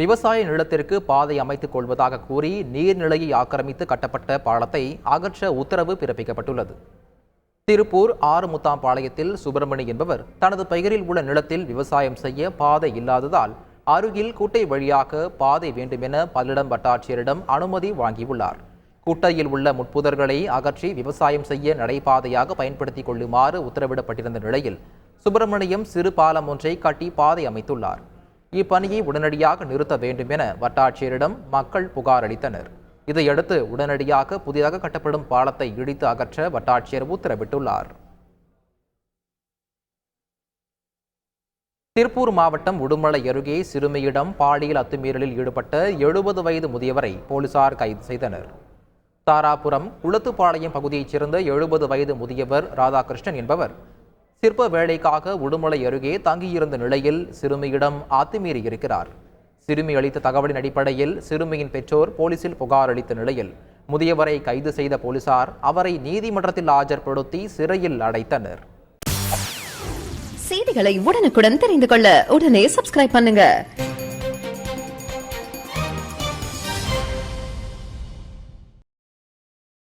விவசாய நிலத்திற்கு பாதை அமைத்துக் கொள்வதாக கூறி நீர்நிலையை ஆக்கிரமித்து கட்டப்பட்ட பாலத்தை அகற்ற உத்தரவு பிறப்பிக்கப்பட்டுள்ளது. திருப்பூர் ஆறுமுத்தாம்பாளையத்தில் சுப்பிரமணி என்பவர் தனது பெயரில் உள்ள நிலத்தில் விவசாயம் செய்ய பாதை இல்லாததால் அருகில் குட்டை வழியாக பாதை வேண்டுமென பல்லடம் வட்டாட்சியரிடம் அனுமதி வாங்கியுள்ளார். குட்டையில் உள்ள முட்புதர்களை அகற்றி விவசாயம் செய்ய நடைபாதையாக பயன்படுத்திக் கொள்ளுமாறு உத்தரவிடப்பட்டிருந்த நிலையில் சுப்பிரமணியம் சிறு பாலம் ஒன்றை கட்டி பாதை அமைத்துள்ளார். இப்பணியை உடனடியாக நிறுத்த வேண்டும் என வட்டாட்சியரிடம் மக்கள் புகார் அளித்தனர். இதையடுத்து உடனடியாக புதிதாக கட்டப்படும் பாலத்தை இடித்து அகற்ற வட்டாட்சியர் உத்தரவிட்டுள்ளார். திருப்பூர் மாவட்டம் உடுமலை அருகே சிறுமியிடம் பாலியல் அத்துமீறலில் ஈடுபட்ட எழுபது வயது முதியவரை போலீசார் கைது செய்தனர். தாராபுரம் குளத்துப்பாளையம் பகுதியைச் சேர்ந்த எழுபது வயது முதியவர் ராதாகிருஷ்ணன் என்பவர் சிற்ப வேலைக்காக உடுமலை அருகே தங்கியிருந்த நிலையில் சிறுமியிடம் அத்துமீறி இருக்கிறார். சிறுமி அளித்த தகவலின் அடிப்படையில் சிறுமியின் பெற்றோர் போலீசில் புகார் அளித்த நிலையில் முதியவரை கைது செய்த போலீசார் அவரை நீதிமன்றத்தில் ஆஜர்படுத்தி சிறையில் அடைத்தனர். செய்திகளை உடனுக்குடன் தெரிந்து கொள்ள உடனே சப்ஸ்கிரைப் பண்ணுங்க.